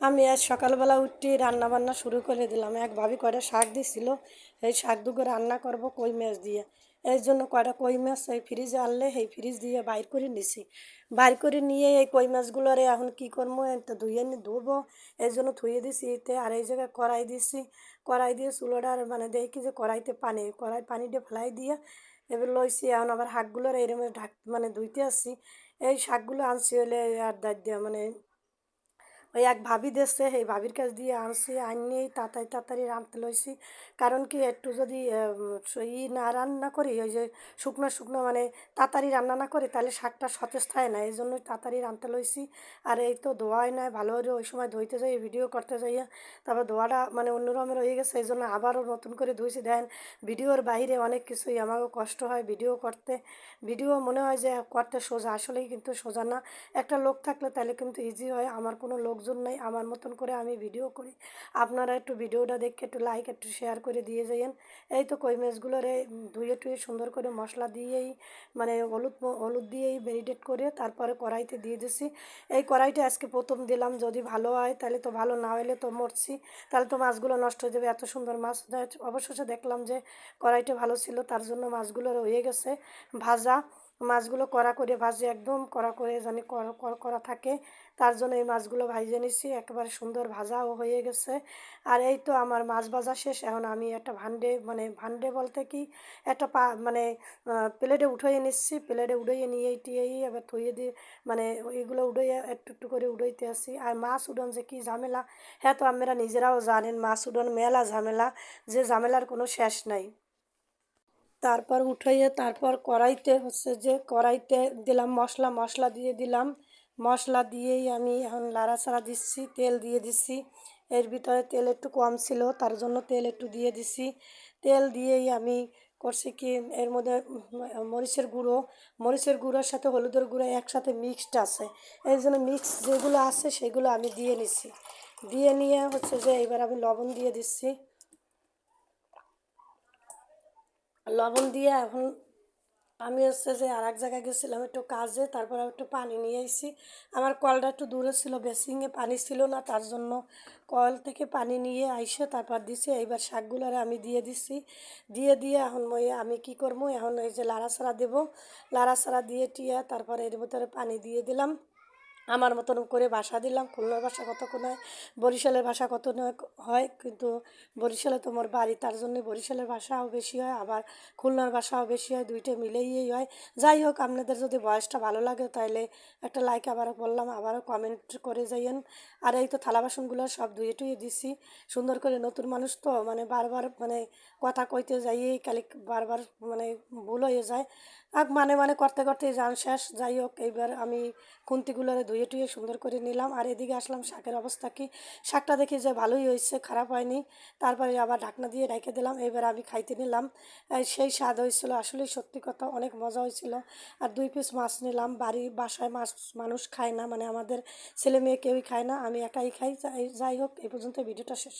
আমি আজ সকালবেলা উঠি রান্না বান্না শুরু করে দিলাম। এক ভাবি কয়টা শাক দিছিল, এই শাক দুগো রান্না করব কই মাছ দিয়ে। এর জন্য কয়টা কই মাছ এই ফ্রিজে আনলে এই ফ্রিজ দিয়ে বাইর করে নিছি। বাইর করে নিয়ে এই কই মাছগুলোরে এখন কি করব ধুয়ে নি, ধুবো। এই জন্য ধুয়ে দিছি এতে আর এই জায়গায় কড়াই দিছি। কড়াই দিয়ে চুলোটার মানে দেখি যে কড়াইতে পানি, কড়াই পানিটা ফেলাই দিয়ে এবার লইছি, এখন আবার শাকগুলোর এরম ঢাক মানে ধুইতে আসছি। এই শাকগুলো আনছি হলে আর দাঁত দিয়া মানে ওই এক ভাবি দেশে সেই ভাবির কাছ দিয়ে আনছি, আনিয়েই তাড়াতাড়ি তাড়াতাড়ি রাঁধতে লইছি। কারণ কি, একটু যদি ই না রান্না করি, ওই যে শুকনো শুকনো মানে তাড়াতাড়ি রান্না না করি, তাহলে শাকটা সতেজ থাকে না, এই জন্যই তাড়াতাড়ি রাঁধতে লইছি। আর এই তো ধোয়াই নাই, ভালো করে ওই সময় ধুইতে যাই ভিডিও করতে যাইয়া তারপর ধোয়াটা মানে অন্যরকমের হয়ে গেছে, এই জন্য আবারও নতুন করে ধুইছি। দেন ভিডিওর বাইরে অনেক কিছুই আমাকেও কষ্ট হয় ভিডিও করতে। ভিডিও মনে হয় যে করতে সোজা, আসলেই কিন্তু সোজা না। একটা লোক থাকলে তাহলে কিন্তু ইজি হয়, আমার কোনো লোকজন নেই আমার মতন করে আমি ভিডিও করি। আপনারা একটু ভিডিওটা দেখে একটু লাইক একটু শেয়ার করে দিয়ে যাইয়েন। এই তো কই মাছগুলোরে ধুয়ে টুয়ে সুন্দর করে মশলা দিয়েই মানে হলুদ হলুদ দিয়েই মেরিনেট করে তারপরে কড়াইতে দিয়ে দিছি। এই কড়াইটা আজকে প্রথম দিলাম, যদি ভালো হয় তাহলে তো ভালো, না হলে তো মরছি। তাহলে তো মাছগুলো নষ্ট হয়ে যাবে, এত সুন্দর মাছ। অবশেষে দেখলাম যে কড়াইটা ভালো ছিল, তার জন্য মাছগুলো হয়ে গেছে ভাজা। মাছগুলো কড়া করে ভাজে, একদম কড়া করে জানি করা থাকে। তার জন্য এই মাছগুলো ভাইজে নিচ্ছি একেবারে সুন্দর ভাজাও হয়ে গেছে। আর এই তো আমার মাছ ভাজা শেষ, এখন আমি একটা ভান্ডে মানে ভান্ডে বলতে কি, একটা পা মানে প্লেটে উঠাইয়ে নিচ্ছি। প্লেটে উড়াইয়ে নিয়ে টিয়েই এবার থইয়ে দিয়ে মানে এইগুলো উড়াইয়ে একটু একটু করে উড়াইতে আসি। আর মাছ উডন যে কী ঝামেলা হ্যাঁ তো আমরা নিজেরাও জানেন মাছ উডন মেলা ঝামেলা, যে ঝামেলার কোনো শেষ নাই। তারপর উঠাইয়ে তারপর কড়াইতে হচ্ছে যে কড়াইতে দিলাম মশলা মশলা দিয়ে দিলাম। মশলা দিয়েই আমি এখন লাড়াচাড়া দিচ্ছি, তেল দিয়ে দিচ্ছি। এর ভিতরে তেল একটু কম ছিল, তার জন্য তেল একটু দিয়ে দিছি তেল দিয়েই আমি করছি কি, এর মধ্যে মরিচের গুঁড়ো, মরিচের গুঁড়োর সাথে হলুদের গুঁড়ো একসাথে মিক্সড আছে। এই জন্য মিক্স যেগুলো আছে সেগুলো আমি দিয়ে নিছি দিয়ে নিয়ে হচ্ছে যে এবার আমি লবণ দিয়ে দিচ্ছি। লবণ দিয়ে এখন আমি হচ্ছে যে আর এক জায়গায় গেছিলাম একটু কাজে, তারপর একটু পানি নিয়ে এসেছি আমার কলটা একটু দূরে ছিল, বেসিংয়ে পানি ছিল না, তার জন্য কল থেকে পানি নিয়ে আইসে তারপর দিছি। এইবার শাকগুলোরে আমি দিয়ে দিছি। দিয়ে দিয়ে এখন ওই আমি কি করব? এখন এই যে লাড়াছাড়া দেবো। লাড়াছাড়া দিয়ে টিয়া তারপরে এর ভিতরে পানি দিয়ে দিলাম। আমার মতন করে ভাষা দিলাম, খুলনার ভাষা কত কোন হয় বরিশালের ভাষা কত নয়, হয়। কিন্তু বরিশালে তোমার বাড়ি, তার জন্য বরিশালের ভাষাও বেশি হয়, আবার খুলনার ভাষাও বেশি হয়, দুইটা মিলেই হয়। যাই হোক, আপনাদের যদি বয়সটা ভালো লাগে তাহলে একটা লাইক আবারও বললাম আবারও কমেন্ট করে যাইয়েন। আর এই তো থালা বাসনগুলো সব ধুয়ে টুয়ে দিছি, সুন্দর করে নতুন মানুষ তো মানে বারবার মানে কথা কইতে যাইয়েই কালি বারবার মানে ভুল হয়ে যায়। আর মানে মানে করতে করতে যান শেষ। যাই হোক, এইবার আমি খুন্তিগুলোরে ধুয়ে টুয়ে সুন্দর করে নিলাম। আর এদিকে আসলাম শাকের অবস্থা কি? শাকটা দেখি যে ভালোই হয়েছে, খারাপ হয়নি। তারপরে আবার ঢাকনা দিয়ে রেখে দিলাম, এবার আমি খাইতে নিলাম। সেই স্বাদ হয়েছিল, আসলে সত্যি কথা অনেক মজা হয়েছিল। আর দুই পিস মাছ নিলাম, বাড়ি বাসায় মাছ মানুষ খায় না মানে আমাদের ছেলে মেয়ে কেউই খায় না, আমি একাই খাই। যাই হোক, এই পর্যন্ত ভিডিওটা শেষ।